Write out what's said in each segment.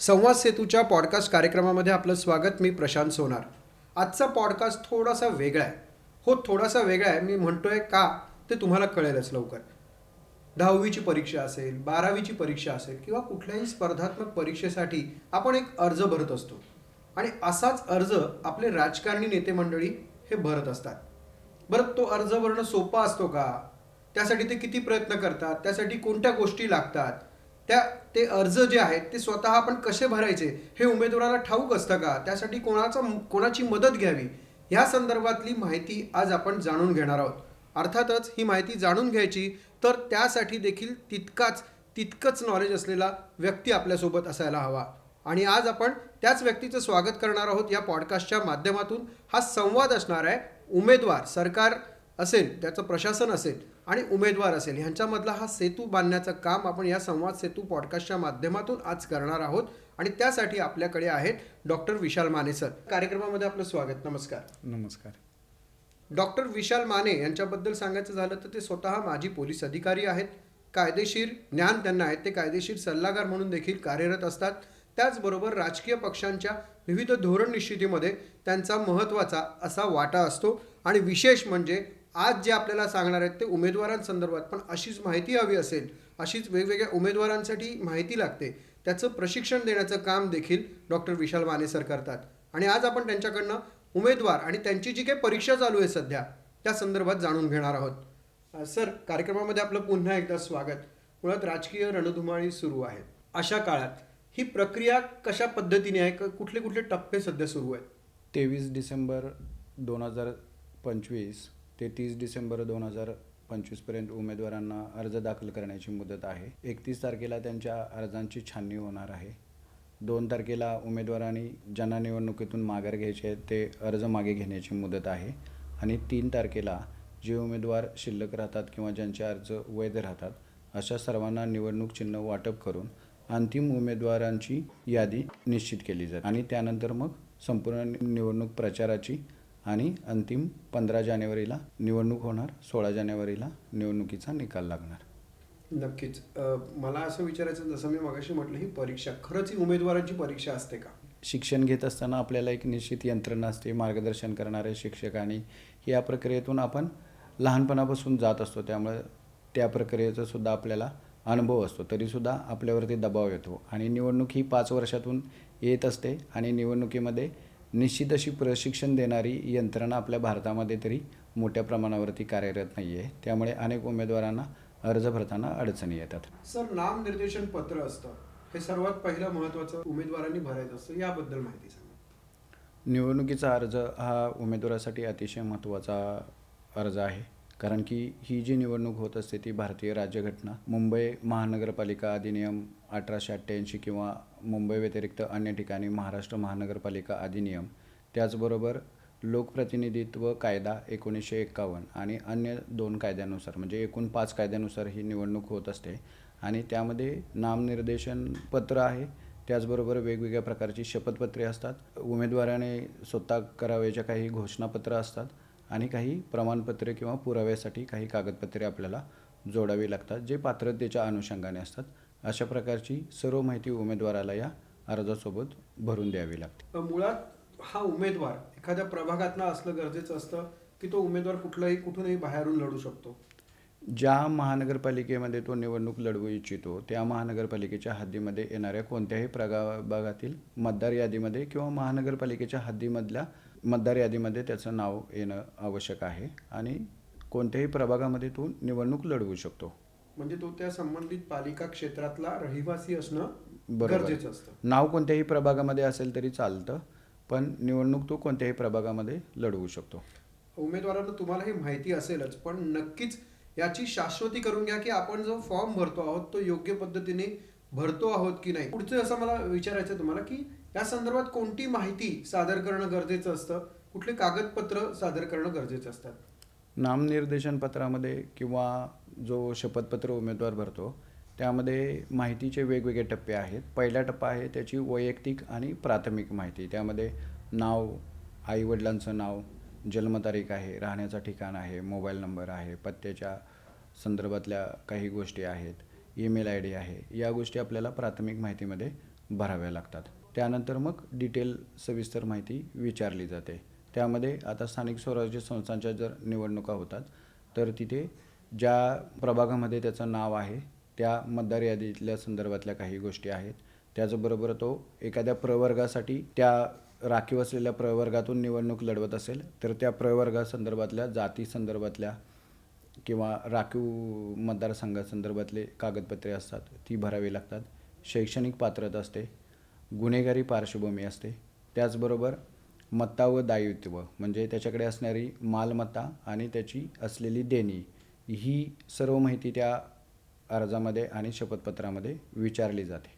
संवाद सेतूच्या पॉडकास्ट कार्यक्रमामध्ये आपलं स्वागत मी प्रशांत सोनार. आजचा पॉडकास्ट थोडासा वेगळा आहे. हो थोडासा वेगळा आहे. मी म्हणतोय का? ते तुम्हाला कळेलच लवकर. दहावीची परीक्षा असेल बारावीची परीक्षा असेल किंवा कुठल्याही स्पर्धात्मक परीक्षेसाठी आपण एक अर्ज भरत असतो. आणि असाच अर्ज आपले राजकारणी नेते मंडळी हे भरत असतात. बरं तो अर्ज भरणं सोपा असतो का? त्यासाठी ते किती प्रयत्न करतात? त्यासाठी कोणत्या गोष्टी लागतात? त्या ते अर्ज जे आहेत ते स्वतः आपण कसे भरायचे हे उमेदवाराला ठाऊक असतं का? त्यासाठी कोणाचा कोणाची मदत घ्यावी? ह्या संदर्भातली माहिती आज आपण जाणून घेणार आहोत. अर्थातच ही माहिती जाणून घ्यायची तर त्यासाठी देखील तितकाच तितकंच नॉलेज असलेला व्यक्ती आपल्यासोबत असायला हवा. आणि आज आपण त्याच व्यक्तीचं स्वागत करणार आहोत या पॉडकास्टच्या माध्यमातून. हा संवाद असणार आहे उमेदवार सरकार असेल त्याचं प्रशासन असेल. आणि उमेदवार असेल. ह्यांच्यामधला हा सेतू बांधण्याचं काम आपण या संवाद सेतू पॉडकास्टच्या माध्यमातून आज करणार आहोत. आणि त्यासाठी आपल्याकडे आहेत डॉक्टर विशाल माने सर. कार्यक्रमामध्ये आपलं स्वागत. नमस्कार. नमस्कार. डॉक्टर विशाल माने यांच्याबद्दल सांगायचं झालं तर ते स्वतः माजी पोलीस अधिकारी आहेत. कायदेशीर ज्ञान त्यांना आहे ते कायदेशीर सल्लागार म्हणून देखील कार्यरत असतात. त्याचबरोबर राजकीय पक्षांच्या विविध धोरण निश्चितीमध्ये त्यांचा महत्त्वाचा असा वाटा असतो. आणि विशेष म्हणजे आज जे आपल्याला सांगणार आहेत ते उमेदवारांसंदर्भात पण अशीच माहिती हवी असेल अशीच वेगवेगळ्या उमेदवारांसाठी माहिती लागते त्याचं प्रशिक्षण देण्याचं काम देखील डॉक्टर विशाल माने सर करतात. आणि आज आपण त्यांच्याकडनं उमेदवार आणि त्यांची जी काही परीक्षा चालू आहे सध्या त्या संदर्भात जाणून घेणार आहोत. सर कार्यक्रमामध्ये आपलं पुन्हा एकदा स्वागत. मुळात राजकीय रणधुमाळी सुरू आहे. अशा काळात ही प्रक्रिया कशा पद्धतीने आहे? कुठले कुठले टप्पे सध्या सुरू आहेत? तेवीस डिसेंबर दोन हजार पंचवीस ते तीस डिसेंबर दोन हजार पंचवीसपर्यंत उमेदवारांना अर्ज दाखल करण्याची मुदत आहे. एकतीस तारखेला त्यांच्या अर्जांची छाननी होणार आहे. दोन तारखेला उमेदवारांनी ज्यांना निवडणुकीतून माघार घ्यायचे आहेत ते अर्ज मागे घेण्याची मुदत आहे. आणि तीन तारखेला जे उमेदवार शिल्लक राहतात किंवा ज्यांचे अर्ज वैध राहतात अशा सर्वांना निवडणूक चिन्ह वाटप करून अंतिम उमेदवारांची यादी निश्चित केली जाते. आणि त्यानंतर मग संपूर्ण निवडणूक प्रचाराची आणि अंतिम पंधरा जानेवारीला निवडणूक होणार सोळा जानेवारीला निवडणुकीचा निकाल लागणार. नक्कीच. मला असं विचारायचं जसं मी मगाशी म्हटलं ही परीक्षा खरंच ही उमेदवारांची परीक्षा असते का? शिक्षण घेत असताना आपल्याला एक निश्चित यंत्रणा असते मार्गदर्शन करणारे शिक्षक आणि या प्रक्रियेतून आपण लहानपणापासून जात असतो. त्यामुळे त्या प्रक्रियेचा सुद्धा आपल्याला अनुभव असतो. तरीसुद्धा आपल्यावरती दबाव येतो. आणि निवडणूक ही पाच वर्षातून येत असते आणि निवडणुकीमध्ये निश्चित अशी प्रशिक्षण देणारी यंत्रणा आपल्या भारतामध्ये तरी मोठ्या प्रमाणावरती कार्यरत नाही आहे त्यामुळे अनेक उमेदवारांना अर्ज भरताना अडचणी येतात. सर नामनिर्देशन पत्र असतं. हे सर्वात पहिलं महत्वाचं उमेदवारांनी भरायचं असतं. याबद्दल माहिती सांगा. निवडणुकीचा अर्ज हा उमेदवारासाठी अतिशय महत्त्वाचा अर्ज आहे. कारण की ही जी निवडणूक होत असते ती भारतीय राज्यघटना मुंबई महानगरपालिका अधिनियम अठराशे अठ्ठ्याऐंशी किंवा मुंबई व्यतिरिक्त अन्य ठिकाणी महाराष्ट्र महानगरपालिका अधिनियम त्याचबरोबर लोकप्रतिनिधित्व कायदा एकोणीसशे एक्कावन्न आणि अन्य दोन कायद्यानुसार म्हणजे एकूण पाच कायद्यानुसार ही निवडणूक होत असते. आणि त्यामध्ये नामनिर्देशन पत्र आहे त्याचबरोबर वेगवेगळ्या प्रकारची शपथपत्रे असतात उमेदवाराने स्वतः करावयाच्या काही घोषणापत्र असतात आणि काही प्रमाणपत्रे किंवा पुराव्यासाठी काही कागदपत्रे आपल्याला जोडावी लागतात जे पात्रतेच्या अनुषंगाने असतात. अशा प्रकारची सर्व माहिती उमेदवाराला या अर्जासोबत भरून द्यावी लागते. मुळात हा उमेदवार एखाद्या प्रभागातनं असलं गरजेचं असतं की तो उमेदवार कुठलाही कुठूनही बाहेरून लढू शकतो? ज्या महानगरपालिकेमध्ये तो निवडणूक लढवू इच्छितो त्या महानगरपालिकेच्या हद्दीमध्ये येणाऱ्या कोणत्याही प्रभागातील मतदार यादीमध्ये किंवा महानगरपालिकेच्या हद्दीमधल्या मतदार यादीमध्ये त्याचं नाव येणं आवश्यक आहे आणि कोणत्याही प्रभागामध्ये तो निवडणूक लढवू शकतो. म्हणजे तो त्या संबंधित पालिका क्षेत्रातला रहिवासी असणं. गरजेचं असतं. नाव कोणत्याही प्रभागामध्ये असेल तरी चालतं पण निवडणूक तो कोणत्याही प्रभागामध्ये लढवू शकतो. उमेदवारांना तुम्हाला ही माहिती असेलच पण नक्कीच याची शाश्वती करून घ्या की आपण जो फॉर्म भरतो आहोत तो योग्य पद्धतीने भरतो आहोत की नाही? पुढचं असं मला विचारायचं तुम्हाला की या संदर्भात कोणती माहिती सादर करणं गरजेचं असतं? कुठले कागदपत्र सादर करणं गरजेचं असतात? नामनिर्देशन पत्रामध्ये किंवा जो शपथपत्र उमेदवार भरतो त्यामध्ये माहितीचे वेगवेगळे टप्पे आहेत. पहिला टप्पा आहे त्याची वैयक्तिक आणि प्राथमिक माहिती. त्यामध्ये नाव आईवडिलांचं नाव जन्मतारीख आहे राहण्याचं ठिकाण आहे मोबाईल नंबर आहे पत्त्याच्या संदर्भातल्या काही गोष्टी आहेत. ईमेल आय डी आहे. या गोष्टी आपल्याला प्राथमिक माहितीमध्ये भराव्या लागतात. त्यानंतर मग डिटेल सविस्तर माहिती विचारली जाते. त्यामध्ये आता स्थानिक स्वराज्य संस्थांच्या जर निवडणुका होतात तर तिथे ज्या प्रभागामध्ये त्याचं नाव आहे त्या मतदार यादीतल्या संदर्भातल्या काही गोष्टी आहेत. त्याचबरोबर तो एखाद्या प्रवर्गासाठी त्या राखीव असलेल्या प्रवर्गातून निवडणूक लढवत असेल तर त्या प्रवर्गासंदर्भातल्या जाती संदर्भातल्या किंवा राखीव मतदारसंघासंदर्भातले कागदपत्रे असतात ती भरावी लागतात. शैक्षणिक पात्रता असते गुन्हेगारी पार्श्वभूमी असते. त्याचबरोबर मत्ता व दायित्व म्हणजे त्याच्याकडे असणारी मालमत्ता आणि त्याची असलेली देणी ही सर्व माहिती त्या अर्जामध्ये आणि शपथपत्रामध्ये विचारली जाते.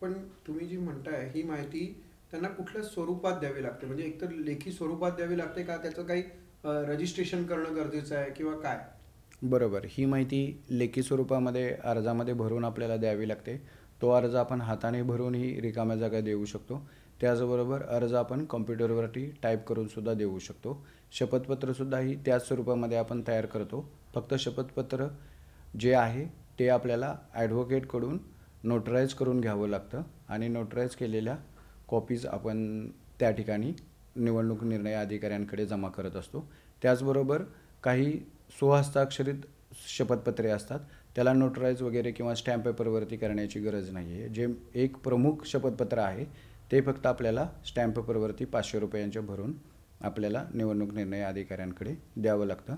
पण तुम्ही जी म्हणताय ही माहिती त्यांना कुठल्या स्वरूपात द्यावी लागते? म्हणजे एकतर लेखी स्वरूपात द्यावी लागते का? त्याचं काही रजिस्ट्रेशन करणं गरजेचं आहे किंवा काय? बरोबर. ही माहिती लेखी स्वरूपामध्ये अर्जामध्ये भरून आपल्याला द्यावी लागते. तो अर्ज आपण हाताने भरूनही रिकाम्या जागा देऊ शकतो. त्याचबरोबर अर्ज आपण कॉम्प्युटरवरती टाईप करूनसुद्धा देऊ शकतो. शपथपत्रसुद्धा ही त्याच स्वरूपामध्ये आपण तयार करतो. फक्त शपथपत्र जे आहे ते आपल्याला ॲडव्होकेटकडून नोटराईज करून घ्यावं लागतं आणि नोटराईज केलेल्या कॉपीज आपण त्या ठिकाणी निवडणूक निर्णय अधिकाऱ्यांकडे जमा करत असतो. त्याचबरोबर काही सुहस्ताक्षरित शपथपत्रे असतात. त्याला नोटराईज वगैरे किंवा स्टॅम्प पेपरवरती करण्याची गरज नाही आहे जे एक प्रमुख शपथपत्र आहे ते फक्त आपल्याला स्टॅम्प पेपरवरती पाचशे रुपयांच्या भरून आपल्याला निवडणूक निर्णय अधिकाऱ्यांकडे द्यावं लागतं.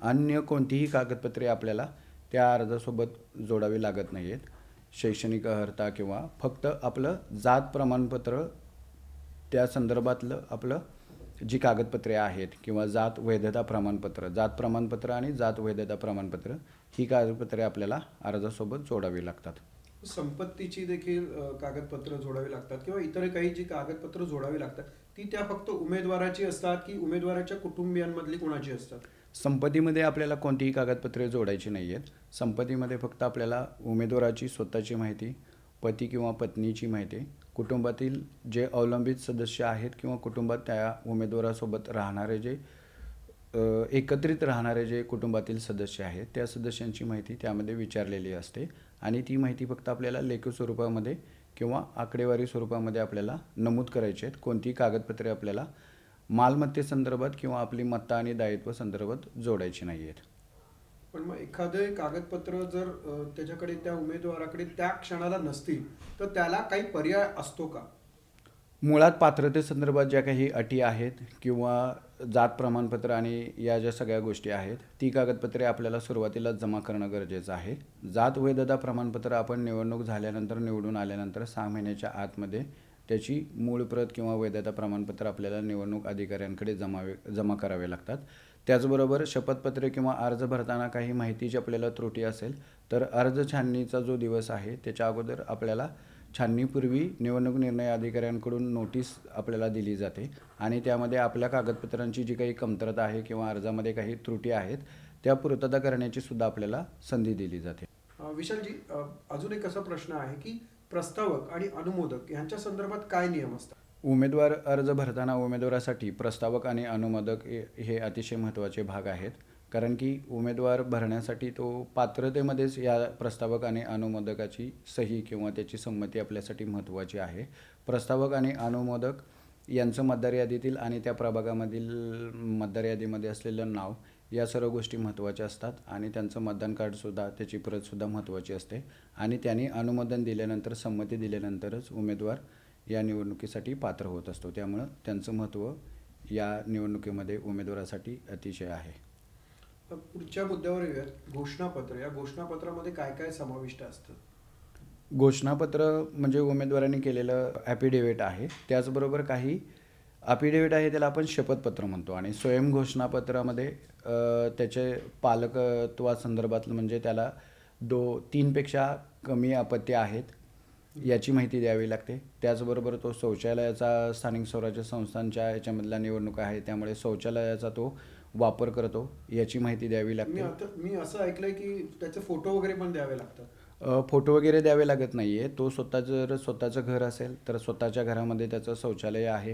अन्य कोणतीही कागदपत्रे आपल्याला त्या अर्जासोबत जोडावी लागत नाही आहेत शैक्षणिक अर्हता किंवा फक्त आपलं जात प्रमाणपत्र त्या संदर्भातलं आपलं जी कागदपत्रे आहेत किंवा जात वैधता प्रमाणपत्र जात प्रमाणपत्र आणि जात वैधता प्रमाणपत्र ही कागदपत्रे आपल्याला अर्जासोबत जोडावी लागतात. संपत्तीची देखील कागदपत्र जोडावी लागतात किंवा इतर काही जी कागदपत्र जोडावी लागतात ती त्या फक्त उमेदवाराची असतात की उमेदवाराच्या कुटुंबियांमधली कोणाची असतात? संपत्तीमध्ये आपल्याला कोणतीही कागदपत्रे जोडायची नाही आहेत संपत्तीमध्ये फक्त आपल्याला उमेदवाराची स्वतःची माहिती पती किंवा पत्नीची माहिती कुटुंबातील जे अवलंबित सदस्य आहेत किंवा कुटुंबात त्या उमेदवारासोबत राहणारे जे एकत्रित राहणारे जे कुटुंबातील सदस्य आहेत त्या सदस्यांची माहिती त्यामध्ये विचारलेली असते. आणि ती माहिती फक्त आपल्याला लेखी स्वरूपामध्ये किंवा आकडेवारी स्वरूपामध्ये आपल्याला नमूद करायची आहेत. कोणती कागदपत्रे आपल्याला मालमत्तेसंदर्भात किंवा आपली मत्ता आणि दायित्व संदर्भात जोडायची नाही आहेत पण मग एखादे कागदपत्र जर त्याच्याकडे त्या उमेदवाराकडे त्या क्षणाला नसतील तर त्याला काही पर्याय असतो का? मुळात पात्रतेसंदर्भात ज्या काही अटी आहेत किंवा जात प्रमाणपत्र आणि या ज्या सगळ्या गोष्टी आहेत ती कागदपत्रे आपल्याला सुरुवातीला जमा करणं गरजेचं आहे. जात वैधता प्रमाणपत्र आपण निवडणूक झाल्यानंतर निवडून आल्यानंतर सहा महिन्याच्या आतमध्ये त्याची मूळ प्रत किंवा वैधता प्रमाणपत्र आपल्याला निवडणूक अधिकाऱ्यांकडे जमावे जमा करावे लागतात. त्याचबरोबर शपथपत्रे किंवा अर्ज भरताना काही माहितीची आपल्याला त्रुटी असेल तर अर्ज छाननीचा जो दिवस आहे त्याच्या अगोदर आपल्याला छाननीपूर्वी निवडणूक निर्णय अधिकाऱ्यांकडून नोटीस आपल्याला दिली जाते आणि त्यामध्ये आपल्या कागदपत्रांची जी काही कमतरता आहे किंवा अर्जामध्ये काही त्रुटी आहेत त्या पूर्तता करण्याची सुद्धा आपल्याला संधी दिली जाते. विशालजी अजून एक असा प्रश्न आहे की प्रस्तावक आणि अनुमोदक यांच्या संदर्भात काय नियम असतात? उमेदवार अर्ज भरताना उमेदवारासाठी प्रस्तावक आणि अनुमोदक हे अतिशय महत्त्वाचे भाग आहेत. कारण की उमेदवार भरण्यासाठी तो पात्रतेमध्येच या प्रस्तावक आणि अनुमोदकाची सही किंवा त्याची संमती आपल्यासाठी महत्त्वाची आहे. प्रस्तावक आणि अनुमोदक यांचं मतदार यादीतील आणि त्या प्रभागामधील मतदार यादीमध्ये असलेलं नाव या सर्व गोष्टी महत्त्वाच्या असतात आणि त्यांचं मतदान कार्डसुद्धा त्याची प्रतसुद्धा महत्त्वाची असते. आणि त्यांनी अनुमोदन दिल्यानंतर संमती दिल्यानंतरच उमेदवार या निवडणुकीसाठी पात्र होत असतो. त्यामुळं त्यांचं महत्त्व या निवडणुकीमध्ये उमेदवारासाठी अतिशय आहे. पुढच्या मुद्द्यावर येऊयात. घोषणापत्र. या घोषणापत्रामध्ये काय काय समाविष्ट असतं? घोषणापत्र म्हणजे उमेदवारांनी केलेलं ॲफिडेविट आहे. त्याचबरोबर काही अफिडेविट आहे त्याला आपण शपथपत्र म्हणतो. आणि स्वयं घोषणापत्रामध्ये त्याचे पालकत्वासंदर्भातलं म्हणजे त्याला दो तीनपेक्षा कमी अपत्य आहेत. याची माहिती द्यावी लागते. त्याचबरोबर तो शौचालयाचा स्थानिक स्वराज्य संस्थांच्या याच्यामधल्या निवडणुका आहे त्यामुळे शौचालयाचा तो वापर करतो याची माहिती द्यावी मी लागते. आता मी असं ऐकलंय की त्याचे फोटो वगैरे पण द्यावे लागतात. अ, फोटो वगैरे द्यावे लागत नाही आहे तो स्वतः जर स्वतःचं घर असेल तर स्वतःच्या घरामध्ये त्याचं शौचालय आहे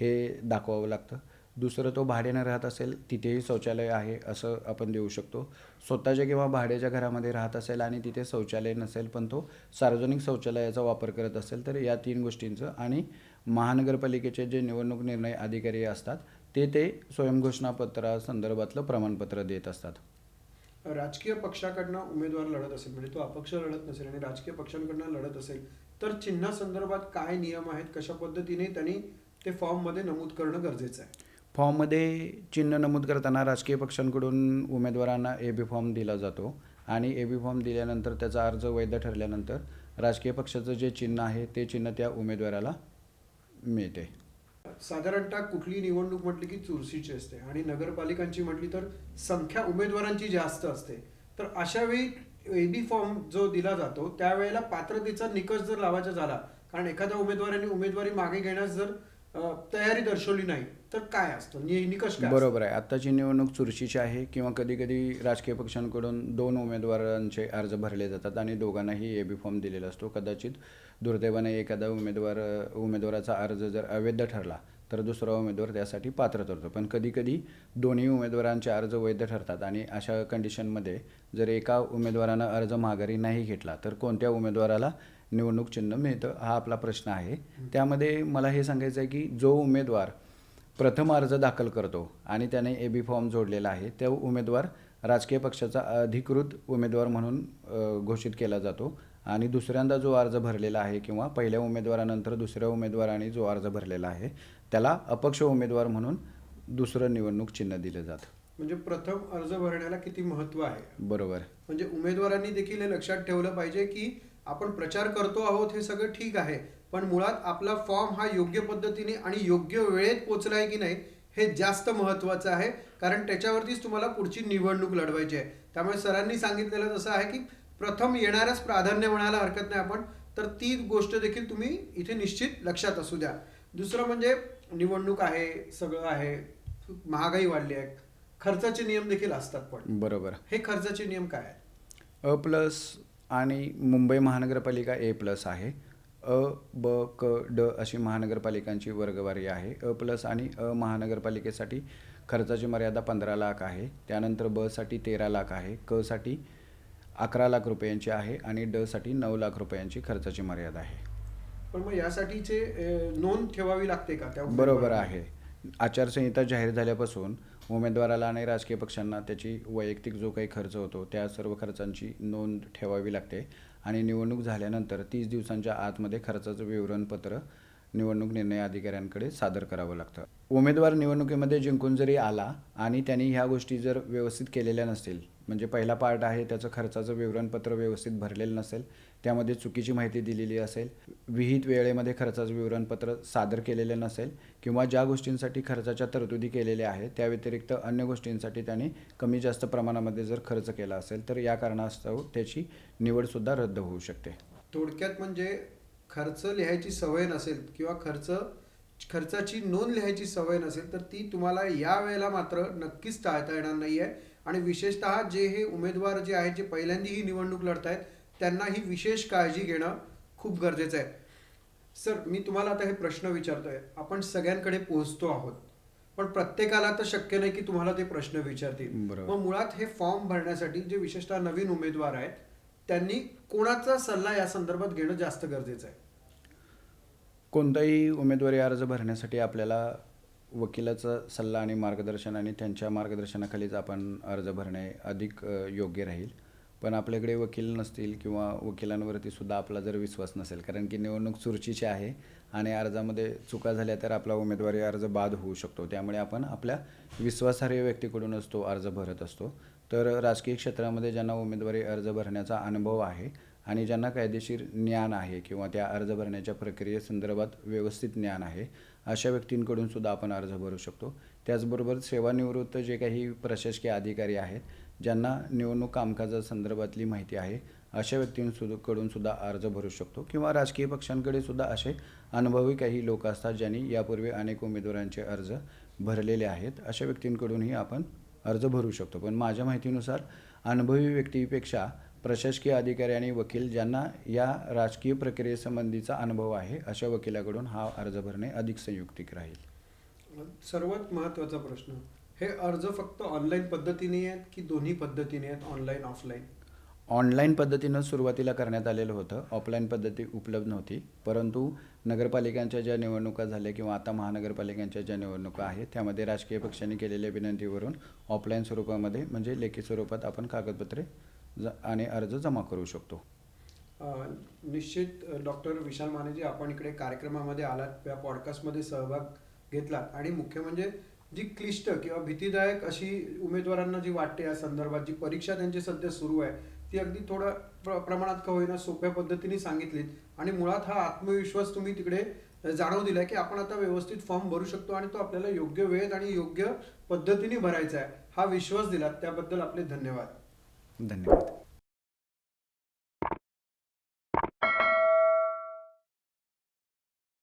हे दाखवावं लागतं. दुसरं तो भाड्यानं राहत असेल तिथेही शौचालय आहे असं आपण देऊ शकतो. स्वतःच्या किंवा भाड्याच्या घरामध्ये राहत असेल आणि तिथे शौचालय नसेल पण तो सार्वजनिक शौचालयाचा वापर करत असेल तर या तीन गोष्टींचं आणि महानगरपालिकेचे जे निवडणूक निर्णय अधिकारी असतात ते ते स्वयंघोषणापत्रासंदर्भातलं प्रमाणपत्र देत असतात. राजकीय पक्षाकडनं उमेदवार लढत असेल म्हणजे तो अपक्ष लढत नसेल आणि राजकीय पक्षांकडनं लढत असेल तर चिन्हासंदर्भात काय नियम आहेत कशा पद्धतीने त्यांनी ते फॉर्ममध्ये नमूद करणं गरजेचं आहे? फॉर्ममध्ये चिन्ह नमूद करताना राजकीय पक्षांकडून उमेदवारांना ए बी फॉर्म दिला जातो. आणि ए बी फॉर्म दिल्यानंतर त्याचा अर्ज वैध ठरल्यानंतर राजकीय पक्षाचं जे चिन्ह आहे ते चिन्ह त्या उमेदवाराला मिळते. साधारणतः कुठली निवडणूक म्हटली की चुरशीची असते आणि नगरपालिकांची म्हटली तर संख्या उमेदवारांची जास्त असते. तर अशा वेळी बी फॉर्म जो दिला जातो त्यावेळेला पात्रतेचा निकष जर लावायचा झाला कारण एखाद्या उमेदवाराने उमेदवारी मागे घेण्यास जर तयारी दर्शवली नाही तर काय असतं? निकष काय? बरोबर आहे. आत्ताची निवडणूक चुरशीची आहे किंवा कधी कधी राजकीय पक्षांकडून दोन उमेदवारांचे अर्ज भरले जातात आणि दोघांनाही ए बी फॉर्म दिलेला असतो. कदाचित दुर्दैवाने एखादा उमेदवार उमेदवाराचा अर्ज जर अवैध ठरला तर दुसरा उमेदवार त्यासाठी पात्र ठरतो. पण कधी कधी दोन्ही उमेदवारांचे अर्ज वैध ठरतात आणि अशा कंडिशनमध्ये जर एका उमेदवारानं अर्ज माघारी नाही घेतला तर कोणत्या उमेदवाराला निवडणूक चिन्ह मिळतं हा आपला प्रश्न आहे. त्यामध्ये मला हे सांगायचं आहे की जो उमेदवार प्रथम अर्ज दाखल करतो आणि त्याने ए बी फॉर्म जोडलेला आहे त्या उमेदवार राजकीय पक्षाचा अधिकृत उमेदवार म्हणून घोषित केला जातो. आणि दुसऱ्यांदा जो अर्ज भरलेला आहे किंवा पहिल्या उमेदवारानंतर दुसऱ्या उमेदवाराने जो अर्ज भरलेला आहे त्याला अपक्ष उमेदवार म्हणून दुसरं निवडणूक चिन्ह दिलं जातं. म्हणजे प्रथम अर्ज भरण्याला किती महत्त्व आहे? बरोबर. म्हणजे उमेदवारांनी देखील हे लक्षात ठेवलं पाहिजे की आपण प्रचार करतो आहोत हे सगळं ठीक आहे पण मुळात आपला फॉर्म हा योग्य पद्धतीने आणि योग्य वेळेत पोचलाय की नाही हे जास्त महत्वाचं आहे. कारण त्याच्यावरतीच तुम्हाला पुढची निवडणूक लढवायची आहे. त्यामुळे सरांनी सांगितलेलं तसं आहे की प्रथम येणाऱ्याच प्राधान्य म्हणायला हरकत नाही आपण तर ती गोष्ट देखील तुम्ही इथे निश्चित लक्षात असू द्या. दुसरं म्हणजे निवडणूक आहे सगळं आहे महागाई वाढली आहे खर्चाचे नियम देखील असतात पण. बरोबर. हे खर्चाचे नियम काय आहेत? अ प्लस आणि मुंबई महानगरपालिका ए प्लस आहे. अ ब क ड अशी महानगरपालिकांची वर्गवारी आहे. अ प्लस आणि अ महानगरपालिकेसाठी खर्चाची मर्यादा पंधरा लाख आहे. त्यानंतर ब साठी तेरा लाख आहे. क साठी अकरा लाख रुपयांची आहे आणि ड साठी नऊ लाख रुपयांची खर्चाची मर्यादा आहे. पण मग यासाठीचे नोंद ठेवावी लागते का? त्या बरोबर? आहे. आचारसंहिता जाहीर झाल्यापासून उमेदवाराला आणि राजकीय पक्षांना त्याची वैयक्तिक जो काही खर्च होतो त्या सर्व खर्चांची नोंद ठेवावी लागते. आणि निवडणूक झाल्यानंतर तीस दिवसांच्या आतमध्ये खर्चाचं विवरणपत्र निवडणूक निर्णय अधिकाऱ्यांकडे सादर करावं लागतं. उमेदवार निवडणुकीमध्ये जिंकून जरी आला आणि त्यांनी ह्या गोष्टी जर व्यवस्थित केलेल्या नसतील म्हणजे पहिला पार्ट आहे त्याचं खर्चाचं विवरणपत्र व्यवस्थित भरलेलं नसेल त्यामध्ये चुकीची माहिती दिलेली असेल विहित वेळेमध्ये खर्चाचं विवरणपत्र सादर केलेले नसेल किंवा ज्या गोष्टींसाठी खर्चाच्या तरतुदी केलेल्या आहेत त्या व्यतिरिक्त अन्य गोष्टींसाठी त्यांनी कमी जास्त प्रमाणामध्ये जर खर्च केला असेल तर या कारणास्तव त्याची निवडसुद्धा रद्द होऊ शकते. थोडक्यात म्हणजे खर्च लिहायची सवय नसेल किंवा खर्च खर्चाची नोंद लिहायची सवय नसेल तर ती तुम्हाला या वेळेला मात्र नक्कीच टाळता येणार नाही आहे आणि विशेषतः जे हे उमेदवार जे आहेत जे पहिल्यांदी ही निवडणूक लढतायत त्यांना ही विशेष काळजी घेणं खूप गरजेचं आहे. सर मी तुम्हाला आता हे प्रश्न विचारतोय. आपण सगळ्यांकडे पोहोचतो आहोत. पण प्रत्येकाला तर शक्य नाही की तुम्हाला ते प्रश्न विचारतील. मग मुळात हे फॉर्म भरण्यासाठी जे विशेषतः नवीन उमेदवार आहेत त्यांनी कोणाचा सल्ला या संदर्भात घेणं जास्त गरजेचं आहे? कोणताही उमेदवारी अर्ज भरण्यासाठी आपल्याला वकिलाचा सल्ला आणि मार्गदर्शन आणि त्यांच्या मार्गदर्शनाखालीच आपण अर्ज भरणे अधिक योग्य राहील. पण आपल्याकडे वकील नसतील किंवा वकिलांवरती सुद्धा आपला जर विश्वास नसेल कारण की निवडणूक चुरशीची आहे आणि अर्जामध्ये चुका झाल्या तर आपला उमेदवारी अर्ज बाद होऊ शकतो. त्यामुळे आपण आपल्या विश्वासार्ह व्यक्तीकडूनच तो अर्ज भरत असतो. तर राजकीय क्षेत्रामध्ये ज्यांना उमेदवारी अर्ज भरण्याचा अनुभव आहे आणि ज्यांना कायदेशीर ज्ञान आहे किंवा त्या अर्ज भरण्याच्या प्रक्रियेसंदर्भात व्यवस्थित ज्ञान आहे अशा व्यक्तींकडून सुद्धा आपण अर्ज भरू शकतो. त्याचबरोबर सेवानिवृत्त जे काही प्रशासकीय अधिकारी आहेत ज्यांना निवडणूक कामकाजासंदर्भातली माहिती आहे अशा व्यक्तींकडून सुद्धा अर्ज भरू शकतो किंवा राजकीय पक्षांकडे सुद्धा असे अनुभवी काही लोक असतात ज्यांनी यापूर्वी अनेक उमेदवारांचे अर्ज भरलेले आहेत. अशा व्यक्तींकडूनही आपण अर्ज भरू शकतो. पण माझ्या माहितीनुसार अनुभवी व्यक्तीपेक्षा प्रशासकीय अधिकारी आणि वकील ज्यांना या राजकीय प्रक्रियेसंबंधीचा अनुभव आहे अशा वकिलाकडून हा अर्ज भरणे अधिक संयुक्तिक राहील. सर्वात महत्त्वाचा प्रश्न हे अर्ज फक्त ऑनलाईन पद्धतीने आहेत की दोन्ही पद्धतीने आहेत ऑनलाईन ऑफलाईन ऑनलाईन पद्धतीनं सुरुवातीला करण्यात आलेलं होतं. ऑफलाईन पद्धती उपलब्ध नव्हती. परंतु नगरपालिकांच्या ज्या निवडणुका झाल्या किंवा आता महानगरपालिकांच्या ज्या निवडणुका आहेत त्यामध्ये राजकीय पक्षांनी केलेल्या विनंतीवरून ऑफलाईन स्वरूपामध्ये म्हणजे लेखी स्वरूपात आपण कागदपत्रे ज आणि अर्ज जमा करू शकतो. निश्चित डॉक्टर विशाल मानेजी आपण इकडे कार्यक्रमामध्ये आलात या पॉडकास्टमध्ये सहभाग घेतलात. आणि मुख्य म्हणजे जी क्लिष्ट किंवा भीतीदायक अशी उमेदवारांना जी वाटते या संदर्भात जी परीक्षा त्यांची सध्या सुरू आहे ती अगदी थोडं प्र प्रमाणात का होईना सोप्या पद्धतीने सांगितलीत. आणि मुळात हा आत्मविश्वास तुम्ही तिकडे जाणव दिलाय की आपण आता व्यवस्थित फॉर्म भरू शकतो आणि तो आपल्याला योग्य वेळेत आणि योग्य पद्धतीने भरायचा आहे. हा विश्वास दिला त्याबद्दल आपले धन्यवाद. धन्यवाद.